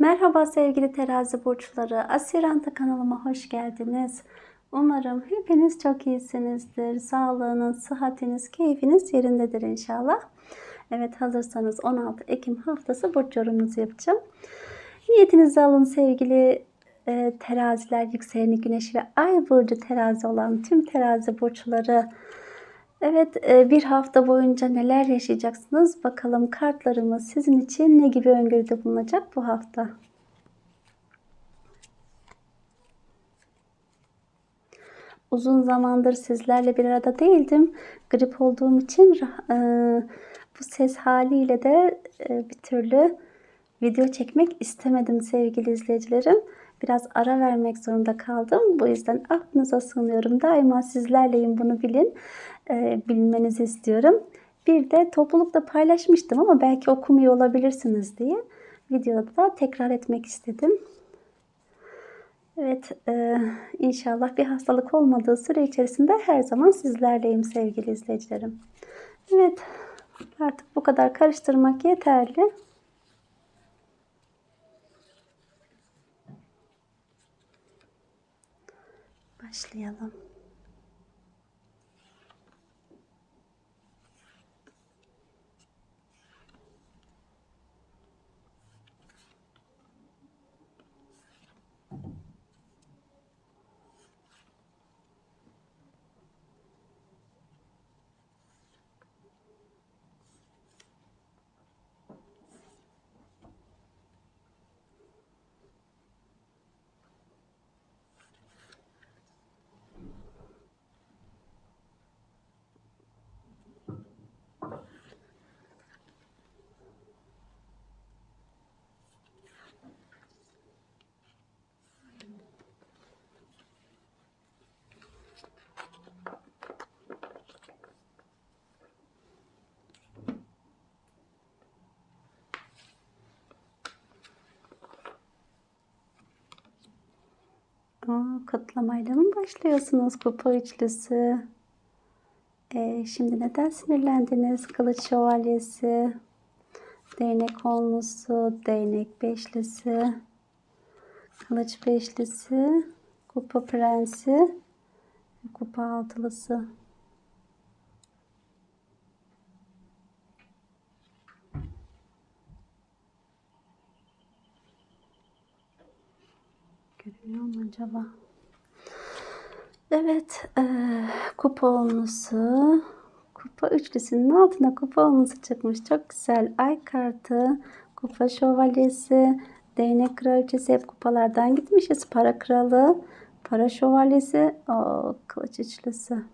Merhaba sevgili terazi burçları. Asiranta kanalıma hoş geldiniz. Umarım hepiniz çok iyisinizdir. Sağlığınız, sıhhatiniz, keyfiniz yerindedir inşallah. Evet hazırsanız 16 Ekim haftası burç yorumunuzu yapacağım. Niyetinizi alın sevgili e, teraziler, yükseleni güneş ve ay burcu terazi olan tüm terazi burçları. Evet e, bir hafta boyunca neler yaşayacaksınız? Bakalım kartlarımız sizin için ne gibi öngörüde bulunacak bu hafta? Uzun zamandır sizlerle bir arada değildim. Grip olduğum için e, bu ses haliyle de e, bir türlü video çekmek istemedim sevgili izleyicilerim. Biraz ara vermek zorunda kaldım. Bu yüzden aklınıza sığınıyorum. Daima sizlerleyim bunu bilin. E, bilmenizi istiyorum. Bir de toplulukta paylaşmıştım ama belki okumuyor olabilirsiniz diye videoda da tekrar etmek istedim. Evet, e, inşallah bir hastalık olmadığı süre içerisinde her zaman sizlerleyim sevgili izleyicilerim. Evet, artık bu kadar karıştırmak yeterli. Başlayalım. Aa, katlamayla mı başlıyorsunuz kupa üçlüsü? Ee, şimdi neden sinirlendiniz? Kılıç şövalyesi, değnek onlusu, değnek beşlisi, kılıç beşlisi, kupa prensi, kupa altılısı. Görünüyor mu acaba? Evet, e, kupa olması, kupa üçlüsünün altına kupa olması çıkmış. Çok güzel. Ay kartı, kupa şövalyesi, değnek kraliçesi hep kupalardan gitmişiz. Para kralı, para şövalyesi, o kılıç üçlüsü.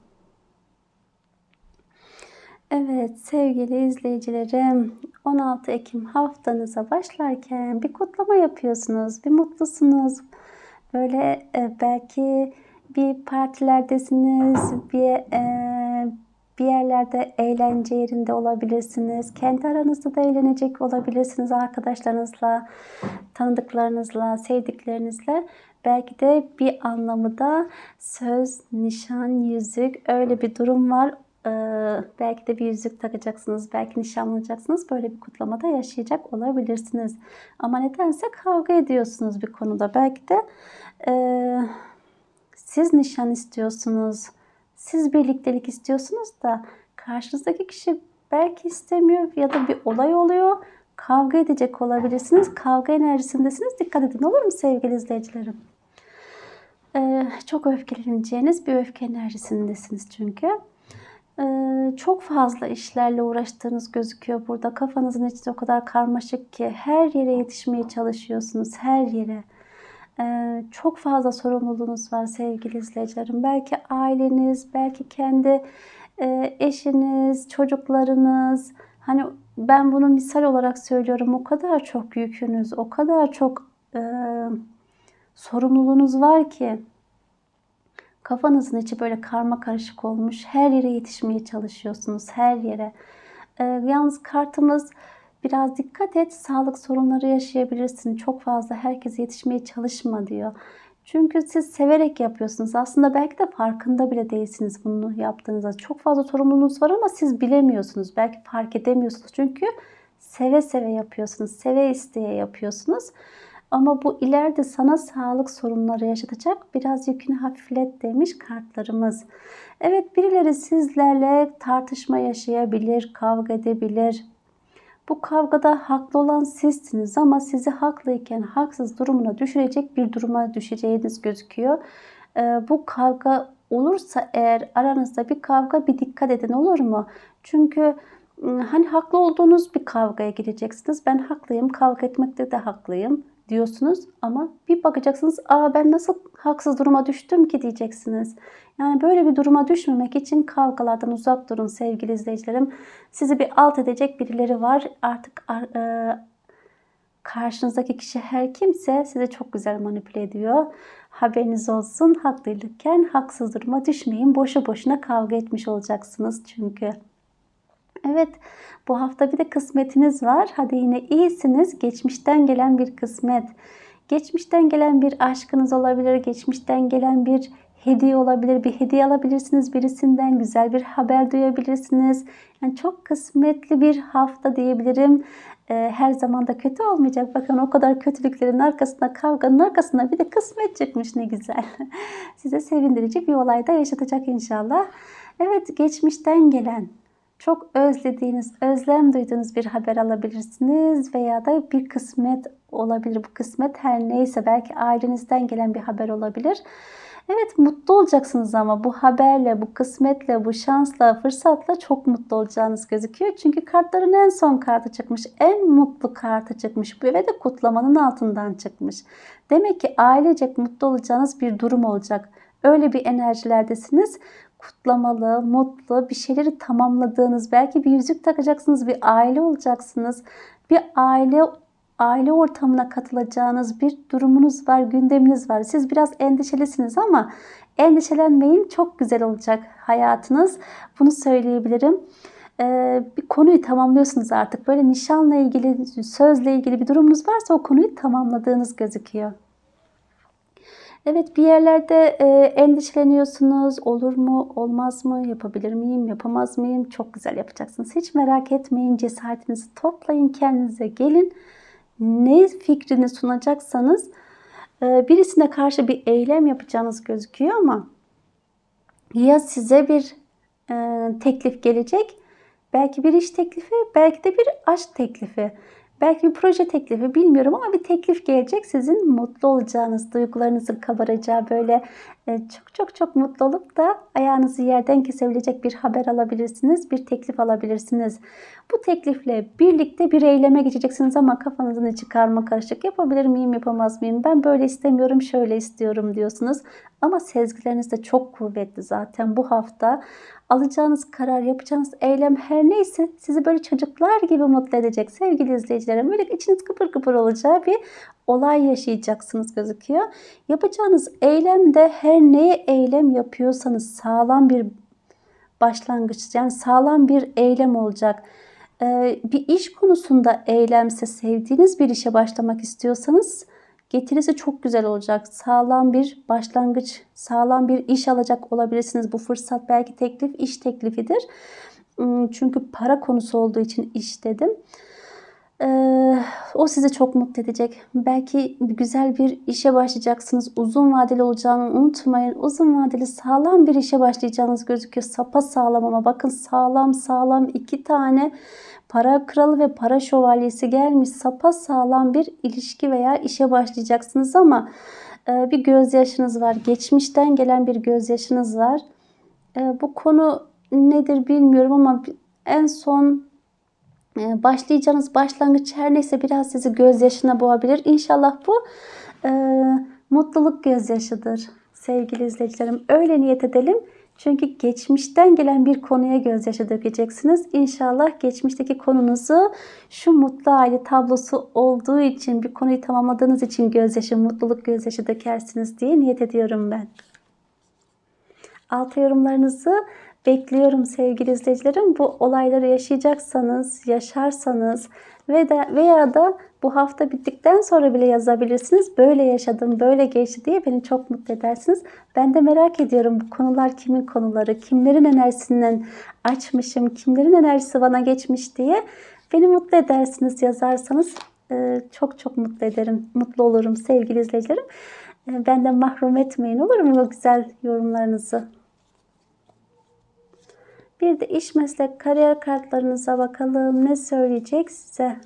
Evet sevgili izleyicilerim 16 Ekim haftanıza başlarken bir kutlama yapıyorsunuz. Bir mutlusunuz. Böyle e, belki bir partilerdesiniz, bir e, bir yerlerde eğlence yerinde olabilirsiniz. Kendi aranızda da eğlenecek olabilirsiniz arkadaşlarınızla, tanıdıklarınızla, sevdiklerinizle. Belki de bir anlamı da söz, nişan, yüzük öyle bir durum var. Ee, belki de bir yüzük takacaksınız, belki nişanlanacaksınız. Böyle bir kutlamada yaşayacak olabilirsiniz. Ama nedense kavga ediyorsunuz bir konuda. Belki de e, siz nişan istiyorsunuz, siz birliktelik istiyorsunuz da karşınızdaki kişi belki istemiyor ya da bir olay oluyor. Kavga edecek olabilirsiniz. Kavga enerjisindesiniz. Dikkat edin olur mu sevgili izleyicilerim? Ee, çok öfkeleneceğiniz bir öfke enerjisindesiniz çünkü. Çok fazla işlerle uğraştığınız gözüküyor burada. Kafanızın içi o kadar karmaşık ki her yere yetişmeye çalışıyorsunuz. Her yere. Çok fazla sorumluluğunuz var sevgili izleyicilerim. Belki aileniz, belki kendi eşiniz, çocuklarınız. Hani ben bunu misal olarak söylüyorum. O kadar çok yükünüz, o kadar çok sorumluluğunuz var ki kafanızın içi böyle karma karışık olmuş. Her yere yetişmeye çalışıyorsunuz. Her yere. E, yalnız kartımız Biraz dikkat et, sağlık sorunları yaşayabilirsin. Çok fazla herkese yetişmeye çalışma diyor. Çünkü siz severek yapıyorsunuz. Aslında belki de farkında bile değilsiniz bunu yaptığınızda. Çok fazla sorumluluğunuz var ama siz bilemiyorsunuz. Belki fark edemiyorsunuz. Çünkü seve seve yapıyorsunuz. Seve isteye yapıyorsunuz. Ama bu ileride sana sağlık sorunları yaşatacak. Biraz yükünü hafiflet demiş kartlarımız. Evet birileri sizlerle tartışma yaşayabilir, kavga edebilir. Bu kavgada haklı olan sizsiniz ama sizi haklıyken haksız durumuna düşürecek bir duruma düşeceğiniz gözüküyor. Ee, bu kavga olursa eğer aranızda bir kavga bir dikkat edin olur mu? Çünkü ıı, hani haklı olduğunuz bir kavgaya gireceksiniz. Ben haklıyım, kavga etmekte de haklıyım diyorsunuz ama bir bakacaksınız aa ben nasıl haksız duruma düştüm ki diyeceksiniz. Yani böyle bir duruma düşmemek için kavgalardan uzak durun sevgili izleyicilerim. Sizi bir alt edecek birileri var. Artık e, karşınızdaki kişi her kimse sizi çok güzel manipüle ediyor. Haberiniz olsun haklıyken haksız duruma düşmeyin. Boşu boşuna kavga etmiş olacaksınız çünkü. Evet bu hafta bir de kısmetiniz var. Hadi yine iyisiniz. Geçmişten gelen bir kısmet. Geçmişten gelen bir aşkınız olabilir. Geçmişten gelen bir hediye olabilir. Bir hediye alabilirsiniz birisinden. Güzel bir haber duyabilirsiniz. Yani çok kısmetli bir hafta diyebilirim. Ee, her zaman da kötü olmayacak. Bakın o kadar kötülüklerin arkasında, kavganın arkasında bir de kısmet çıkmış ne güzel. Size sevindirici bir olay da yaşatacak inşallah. Evet geçmişten gelen çok özlediğiniz, özlem duyduğunuz bir haber alabilirsiniz veya da bir kısmet olabilir. Bu kısmet her neyse belki ailenizden gelen bir haber olabilir. Evet mutlu olacaksınız ama bu haberle, bu kısmetle, bu şansla, fırsatla çok mutlu olacağınız gözüküyor. Çünkü kartların en son kartı çıkmış. En mutlu kartı çıkmış. Bu ve de kutlamanın altından çıkmış. Demek ki ailecek mutlu olacağınız bir durum olacak. Öyle bir enerjilerdesiniz kutlamalı, mutlu bir şeyleri tamamladığınız, belki bir yüzük takacaksınız, bir aile olacaksınız. Bir aile aile ortamına katılacağınız bir durumunuz var, gündeminiz var. Siz biraz endişelisiniz ama endişelenmeyin. Çok güzel olacak hayatınız. Bunu söyleyebilirim. Ee, bir konuyu tamamlıyorsunuz artık. Böyle nişanla ilgili, sözle ilgili bir durumunuz varsa o konuyu tamamladığınız gözüküyor. Evet bir yerlerde e, endişeleniyorsunuz. Olur mu, olmaz mı, yapabilir miyim, yapamaz mıyım? Çok güzel yapacaksınız. Hiç merak etmeyin. Cesaretinizi toplayın, kendinize gelin. Ne fikrini sunacaksanız e, birisine karşı bir eylem yapacağınız gözüküyor ama ya size bir e, teklif gelecek, belki bir iş teklifi, belki de bir aşk teklifi. Belki bir proje teklifi bilmiyorum ama bir teklif gelecek. Sizin mutlu olacağınız, duygularınızın kabaracağı böyle çok çok çok mutlu olup da ayağınızı yerden kesebilecek bir haber alabilirsiniz. Bir teklif alabilirsiniz. Bu teklifle birlikte bir eyleme geçeceksiniz ama kafanızın içi karma karışık. Yapabilir miyim, yapamaz mıyım? Ben böyle istemiyorum, şöyle istiyorum diyorsunuz. Ama sezgileriniz de çok kuvvetli zaten bu hafta alacağınız karar, yapacağınız eylem her neyse sizi böyle çocuklar gibi mutlu edecek sevgili izleyicilerim. Böyle içiniz kıpır kıpır olacağı bir olay yaşayacaksınız gözüküyor. Yapacağınız eylemde her neye eylem yapıyorsanız sağlam bir başlangıç yani sağlam bir eylem olacak. Ee, bir iş konusunda eylemse sevdiğiniz bir işe başlamak istiyorsanız getirisi çok güzel olacak. Sağlam bir başlangıç, sağlam bir iş alacak olabilirsiniz. Bu fırsat belki teklif, iş teklifidir. Hmm, çünkü para konusu olduğu için iş dedim. O sizi çok mutlu edecek. Belki güzel bir işe başlayacaksınız. Uzun vadeli olacağını unutmayın. Uzun vadeli sağlam bir işe başlayacağınız gözüküyor. Sapa sağlam ama bakın sağlam sağlam iki tane para kralı ve para şövalyesi gelmiş. Sapa sağlam bir ilişki veya işe başlayacaksınız ama e, bir gözyaşınız var. Geçmişten gelen bir gözyaşınız var. Bu konu nedir bilmiyorum ama en son başlayacağınız başlangıç her neyse biraz sizi gözyaşına boğabilir. İnşallah bu e, mutluluk gözyaşıdır sevgili izleyicilerim. Öyle niyet edelim. Çünkü geçmişten gelen bir konuya gözyaşı dökeceksiniz. İnşallah geçmişteki konunuzu şu mutlu aile tablosu olduğu için, bir konuyu tamamladığınız için gözyaşı, mutluluk gözyaşı dökersiniz diye niyet ediyorum ben. Alt yorumlarınızı bekliyorum sevgili izleyicilerim. Bu olayları yaşayacaksanız, yaşarsanız ve de veya da bu hafta bittikten sonra bile yazabilirsiniz. Böyle yaşadım, böyle geçti diye beni çok mutlu edersiniz. Ben de merak ediyorum bu konular kimin konuları, kimlerin enerjisinden açmışım, kimlerin enerjisi bana geçmiş diye beni mutlu edersiniz yazarsanız. e, çok çok mutlu ederim. Mutlu olurum sevgili izleyicilerim. E, benden mahrum etmeyin olur mu o güzel yorumlarınızı? Bir de iş meslek kariyer kartlarınıza bakalım. Ne söyleyecek size?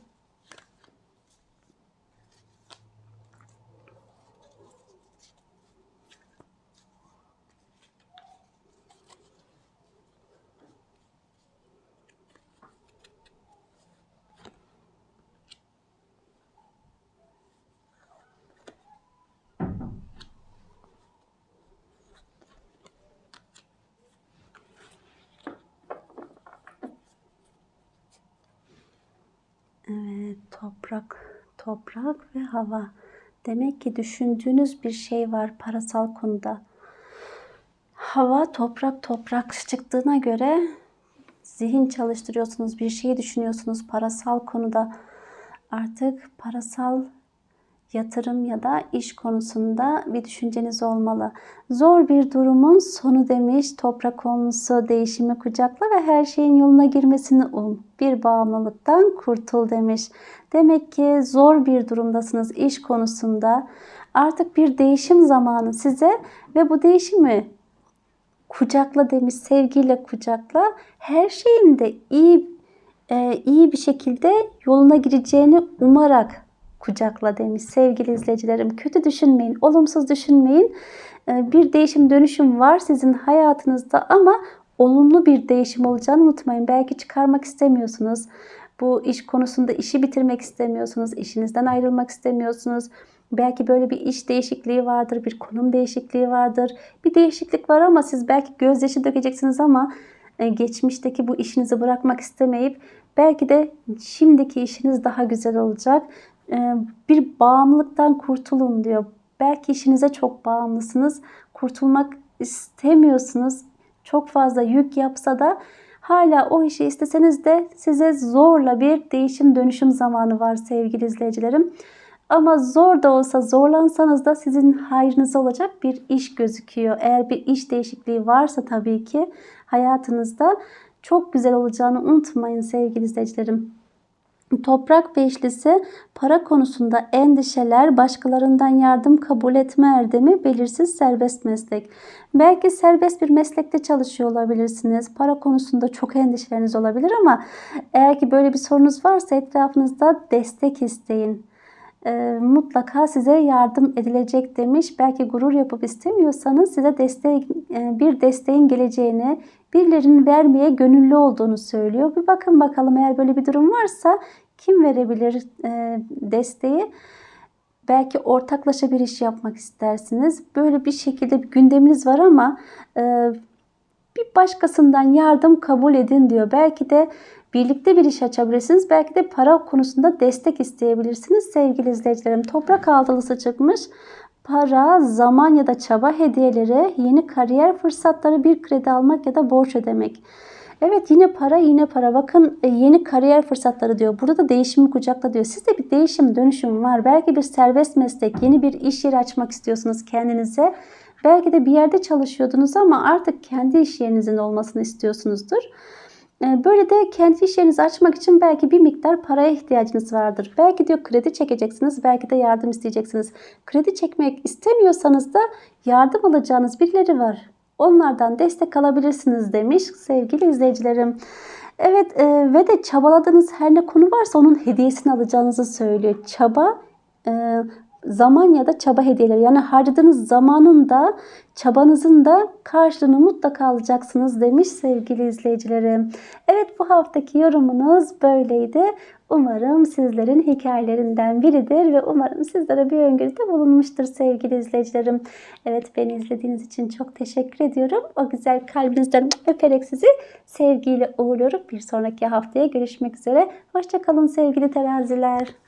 Toprak, toprak ve hava. Demek ki düşündüğünüz bir şey var parasal konuda. Hava, toprak, toprak çıktığına göre zihin çalıştırıyorsunuz, bir şey düşünüyorsunuz parasal konuda. Artık parasal yatırım ya da iş konusunda bir düşünceniz olmalı. Zor bir durumun sonu demiş. Toprak konusu değişimi kucakla ve her şeyin yoluna girmesini um. Bir bağımlılıktan kurtul demiş. Demek ki zor bir durumdasınız iş konusunda. Artık bir değişim zamanı size ve bu değişimi kucakla demiş, sevgiyle kucakla. Her şeyin de iyi e, iyi bir şekilde yoluna gireceğini umarak kucakla demiş sevgili izleyicilerim. Kötü düşünmeyin, olumsuz düşünmeyin. Ee, bir değişim dönüşüm var sizin hayatınızda ama olumlu bir değişim olacağını unutmayın. Belki çıkarmak istemiyorsunuz. Bu iş konusunda işi bitirmek istemiyorsunuz. işinizden ayrılmak istemiyorsunuz. Belki böyle bir iş değişikliği vardır, bir konum değişikliği vardır. Bir değişiklik var ama siz belki gözyaşı dökeceksiniz ama e, geçmişteki bu işinizi bırakmak istemeyip belki de şimdiki işiniz daha güzel olacak. Ee, bir bağımlılıktan kurtulun diyor. Belki işinize çok bağımlısınız. Kurtulmak istemiyorsunuz. Çok fazla yük yapsa da hala o işi isteseniz de size zorla bir değişim dönüşüm zamanı var sevgili izleyicilerim. Ama zor da olsa zorlansanız da sizin hayrınıza olacak bir iş gözüküyor. Eğer bir iş değişikliği varsa tabii ki hayatınızda çok güzel olacağını unutmayın sevgili izleyicilerim. Toprak beşlisi para konusunda endişeler, başkalarından yardım kabul etme erdemi, belirsiz serbest meslek. Belki serbest bir meslekte çalışıyor olabilirsiniz. Para konusunda çok endişeleriniz olabilir ama eğer ki böyle bir sorunuz varsa etrafınızda destek isteyin. E, mutlaka size yardım edilecek demiş. Belki gurur yapıp istemiyorsanız size destek, e, bir desteğin geleceğini, birilerinin vermeye gönüllü olduğunu söylüyor. Bir bakın bakalım eğer böyle bir durum varsa kim verebilir e, desteği? Belki ortaklaşa bir iş yapmak istersiniz. Böyle bir şekilde bir gündeminiz var ama e, bir başkasından yardım kabul edin diyor. Belki de birlikte bir iş açabilirsiniz. Belki de para konusunda destek isteyebilirsiniz sevgili izleyicilerim. Toprak altılısı çıkmış. Para, zaman ya da çaba hediyeleri, yeni kariyer fırsatları, bir kredi almak ya da borç ödemek. Evet yine para yine para. Bakın e, yeni kariyer fırsatları diyor. Burada da değişimi kucakla diyor. Sizde bir değişim dönüşüm var. Belki bir serbest meslek, yeni bir iş yeri açmak istiyorsunuz kendinize. Belki de bir yerde çalışıyordunuz ama artık kendi iş yerinizin olmasını istiyorsunuzdur. E, böyle de kendi iş yerinizi açmak için belki bir miktar paraya ihtiyacınız vardır. Belki diyor kredi çekeceksiniz, belki de yardım isteyeceksiniz. Kredi çekmek istemiyorsanız da yardım alacağınız birileri var. Onlardan destek alabilirsiniz demiş sevgili izleyicilerim. Evet e, ve de çabaladığınız her ne konu varsa onun hediyesini alacağınızı söylüyor. Çaba e, zaman ya da çaba hediyeleri yani harcadığınız zamanın da çabanızın da karşılığını mutlaka alacaksınız demiş sevgili izleyicilerim. Evet bu haftaki yorumunuz böyleydi. Umarım sizlerin hikayelerinden biridir ve umarım sizlere bir öngörüde bulunmuştur sevgili izleyicilerim. Evet beni izlediğiniz için çok teşekkür ediyorum. O güzel kalbinizden öperek sizi sevgiyle uğurluyorum. Bir sonraki haftaya görüşmek üzere. Hoşçakalın sevgili teraziler.